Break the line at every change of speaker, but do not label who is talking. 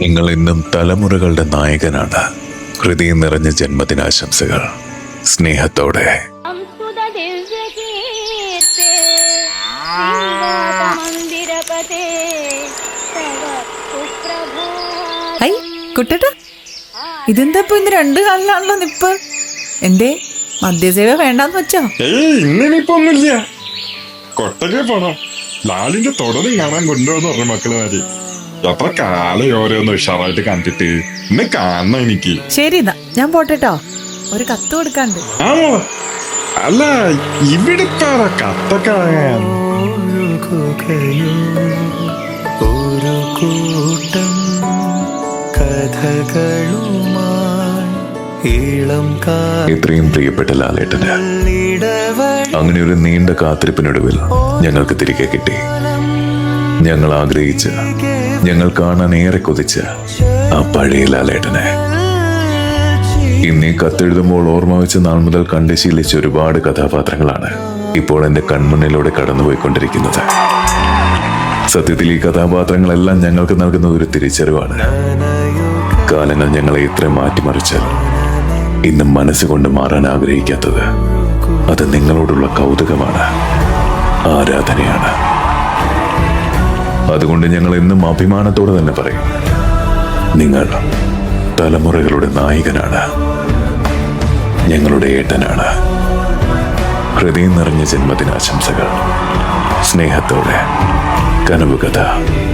നിങ്ങൾ ഇന്നും തലമുറകളുടെ നായകനാണ്. ഹൃദയം നിറഞ്ഞ ജന്മദിനാശംസകൾ. സ്നേഹത്തോടെ.
കുട്ടേട്ടാ ഇതെന്താ ഇപ്പൊ ഇന്ന് രണ്ട് കാലിലാണല്ലോ നിപ്പ്? എന്തേ മദ്യസേവ വേണ്ടാന്ന് വെച്ചോ?
ഒന്നുമില്ല. കൊട്ടകെ പോണം. ലാലിന്റെ തുടരും കാണാൻ കൊണ്ടുവന്ന് പറഞ്ഞു മക്കളുമാര് എത്ര കാലം ഓരോന്ന് ഉഷാറായിട്ട് കണ്ടിട്ട് ഇന്ന് കാണണം എനിക്ക്.
ശരി എന്നാ ഞാൻ പോട്ടെട്ടോ. ഒരു കത്ത് കൊടുക്കാണ്ട്.
ആണോ? അല്ല ഇവിടെ ഇപ്പൊ ആരാ കത്തൊക്കെ വാങ്ങാൻ?
ഒഴുകുകയോ ഒരു കൂട്ടം കഥകളുമായി
ഇത്രയും പ്രിയപ്പെട്ട ലാലേട്ടന് അങ്ങനെ ഒരു നീണ്ട കാത്തിരിപ്പിനൊടുവിൽ ഞങ്ങൾക്ക് തിരികെ കിട്ടി. ഞങ്ങൾ ആഗ്രഹിച്ച് ഞങ്ങൾ കാണാൻ ഏറെ കൊതിച്ച ആ പഴയ ലാലേട്ടനെ. ഇന്നീ കത്തെഴുതുമ്പോൾ ഓർമ്മ വെച്ച നാൾ മുതൽ കണ്ട് ശീലിച്ച ഒരുപാട് കഥാപാത്രങ്ങളാണ് ഇപ്പോൾ എന്റെ കൺമുന്നിലൂടെ കടന്നുപോയിക്കൊണ്ടിരിക്കുന്നത്. സത്യത്തിൽ ഈ കഥാപാത്രങ്ങളെല്ലാം ഞങ്ങൾക്ക് നൽകുന്ന ഒരു തിരിച്ചറിവാണ്. കാലങ്ങൾ ഞങ്ങളെ ഇത്ര മാറ്റിമറിച്ചാൽ ഇന്ന് മനസ്സുകൊണ്ട് മാറാൻ ആഗ്രഹിക്കാത്തത് അത് നിങ്ങളോടുള്ള കൗതുകമാണ് ആരാധനയാണ്. അതുകൊണ്ട് ഞങ്ങൾ എന്നും അഭിമാനത്തോടെ തന്നെ പറയും. നിങ്ങൾ തലമുറകളുടെ നായകനാണ്. ഞങ്ങളുടെ ഏട്ടനാണ്. ഹൃദയം നിറഞ്ഞ ജന്മദിനാശംസകൾ. സ്നേഹത്തോടെ കനവുകഥ.